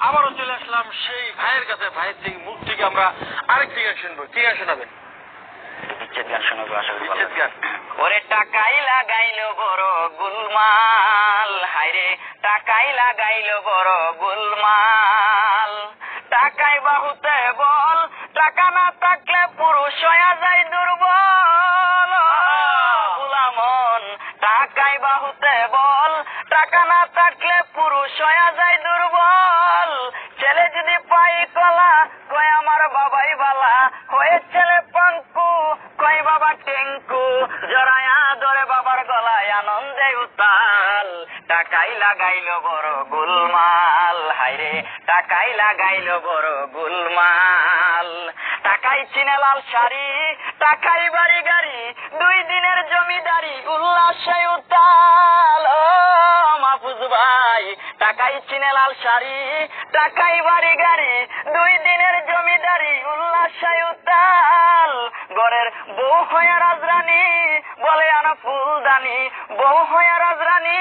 আবারও চলে আসলাম সেই ভাইয়ের কাছে। ভাইয়ের থেকে মুখ থেকে আমরা আরেকটি গান শুনব। কি গান শোনাবেন? বিচ্ছেদ গান শোনাবো আশা করি বিচ্ছেদ গান। ওরে টাকাই লাগাইলো বড় গুলমাল। হাইরে টাকাই লাগাইলো বড় গুলমাল। টাকাই বাহুতে বল টাকা না থাকলে পুরুষ হয়ে যায় দুর্বল। টাকা না থাকলে পুরুষ হয়ে যায় দুর্বল। ছেলে যদি পাই কলা, কয় আমার বাবাই বালা। হয়ে ছেলে পাঙ্কু, কয় বাবা টেঙ্কু। জড়ায়া ধরে বাবার গলায় আনন্দে উতাল। টাকাই লাগাইলো বড় গুলমাল। হাইরে টাকাই লাগাইলো বড় গুলমাল। টাকাই চিনে লাল শাড়ি, টাকাই বাড়ি গাড়ি। দুই দিনের জমিদারি, উল্লাসে উতাল টাকাই চিনে লাল শাড়ি টাকাই বাড়ি গাড়ি, দুই দিনের জমিদারি উল্লাসে উতাল ঘরের বউ হয়ে রাজরানী, বলে আনা ফুলদানি। বউ হয়ে রাজরানী,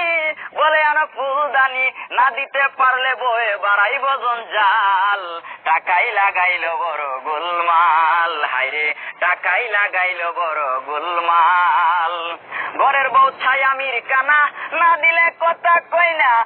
বলে আনা ফুলদানি। না দিতে পারলে বয়ে বাড়াই বজন জাল। টাকাই লাগাইল বড় গোলমাল। হাইরে টাকাই লাগাইলো বড় গোলমাল। ঘরের বউ ছাই আমির কানা, না দিলে কথা কই না।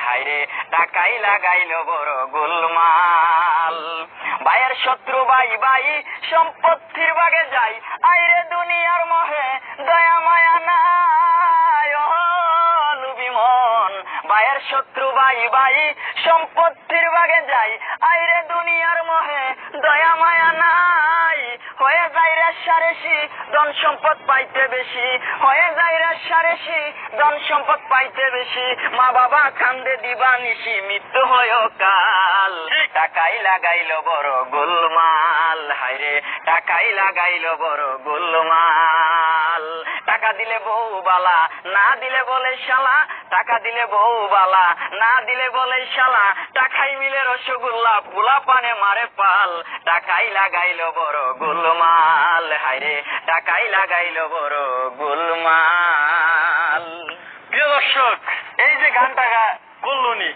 হাইরে টাকাই লাগাইলো বড় গুলমাল। ভাইয়ের শত্রু ভাই ভাই, সম্পত্তির বাগে যাই। আইরে দুনিয়ার মহে দয়া মায়া নাই মন। ভাইয়ের শত্রু ভাই ভাই, সম্পত্তির বাগে যাই। আইরে দুনিয়ার মহে দয়া মায়া নাই। হয়ে যায় রে ধন সম্পদ পাইতে বেশি। হয়ে যায় রে ধন সম্পদ পাইতে বেশি। মা বাবা কান্দে দিবা নিশি মৃত্যু হয় কাল। টাকাই লাগাইলো বড় গোলমাল। হাইরে টাকাই লাগাইল বড় গোলমাল। দিলে বউ বালা না দিলে বলে শালা, টাকা দিলে বউ বালা না দিলে বলে শালা, টাকাই মিলে রসগোল্লা পোলা পানে মারে পাল, টাকাই লাগাইলো বড় গোলমাল হাইরে টাকাই লাগাইলো বড় গোলমাল। প্রিয় দর্শক, এই যে গানটা বললনি